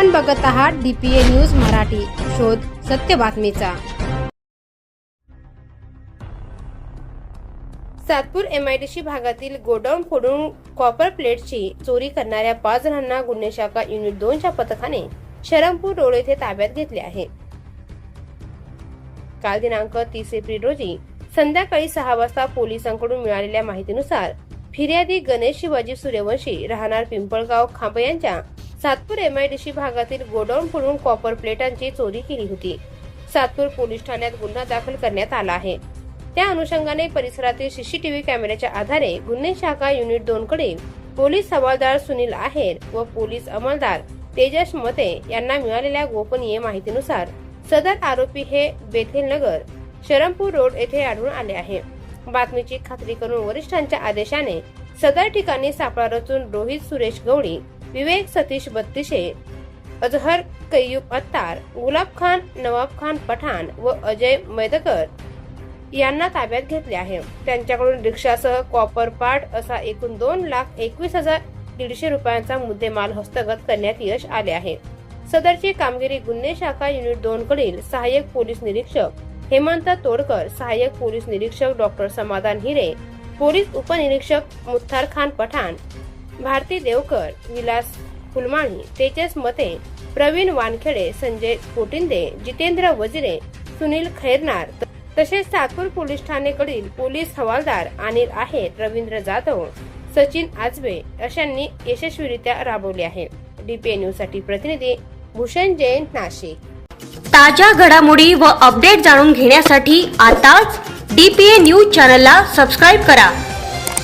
आपण बघत आहात डीपीए न्यूज मराठी. शोध सत्य बातमीचा. सातपूर एमआयडीसी भागातील गोडाऊन फोडून कॉपर प्लेटची चोरी करणाऱ्या पाच जणांना गुन्हे शाखा युनिट दोनच्या पथकाने शरमपूर रोड येथे ताब्यात घेतले आहे. काल दिनांक तीस एप्रिल रोजी संध्याकाळी सहा वाजता पोलिसांकडून मिळालेल्या माहितीनुसार फिर्यादी गणेश शिवाजी सूर्यवंशी राहणार पिंपळगाव खांब यांच्या सातपूर एमआयडीसी भागातील गोडाऊन फोडून कॉपर प्लेटांची चोरी केली होती. सातपूर पोलीस ठाण्यात गुन्हा दाखल करण्यात आला आहे. त्या अनुषंगाने परिसरातील सीसीटीव्ही कॅमेऱ्याच्या आधारे गुन्हे शाखा युनिट दोन कडे पोलीस हवालदार सुनील आहेर व पोलीस अंमलदार तेजस मते यांना मिळालेल्या गोपनीय माहितीनुसार सदर आरोपी हे बेथेल नगर शरमपूर रोड येथे आढळून आले आहे. बातमीची खात्री करून वरिष्ठांच्या आदेशाने सदर ठिकाणी सापळा रचून रोहित सुरेश गवळी विवेक सतीश बत्तीशे अजहर कय्यूब अत्तार गुलाब खान नवाब खान पठाण व अजय मैदकर यांना ताब्यात घेतले आहे. त्यांच्याकडून रिक्षासह कॉपर पार्ट असा एकूण दोन लाख एकवीस हजार दीडशे रुपयांचा मुद्देमाल हस्तगत करण्यात यश आले आहे. सदरची कामगिरी गुन्हे शाखा युनिट दोन कडील सहाय्यक पोलीस निरीक्षक हेमंत तोडकर सहाय्यक पोलीस निरीक्षक डॉक्टर समाधान हिरे पोलीस उपनिरीक्षक मुत्तार खान पठाण भारती देवकर विलास फुलमाणी तेजस मते प्रवीण वानखेडे संजय कोटिंदे जितेंद्र वजिरे सुनील खैरनार तसेच सातपूर पोलीस ठाणेकडील पोलीस हवालदार अनिल आहेत रवींद्र जाधव सचिन आजबे अशांनी यशस्वीरित्या राबवले आहे. डीपीए न्यूजसाठी प्रतिनिधी भूषण जैन नाशिक. ताज्या घडामोडी व अपडेट जाणून घेण्यासाठी आताच डीपीए न्यूज चॅनलला सबस्क्राईब करा.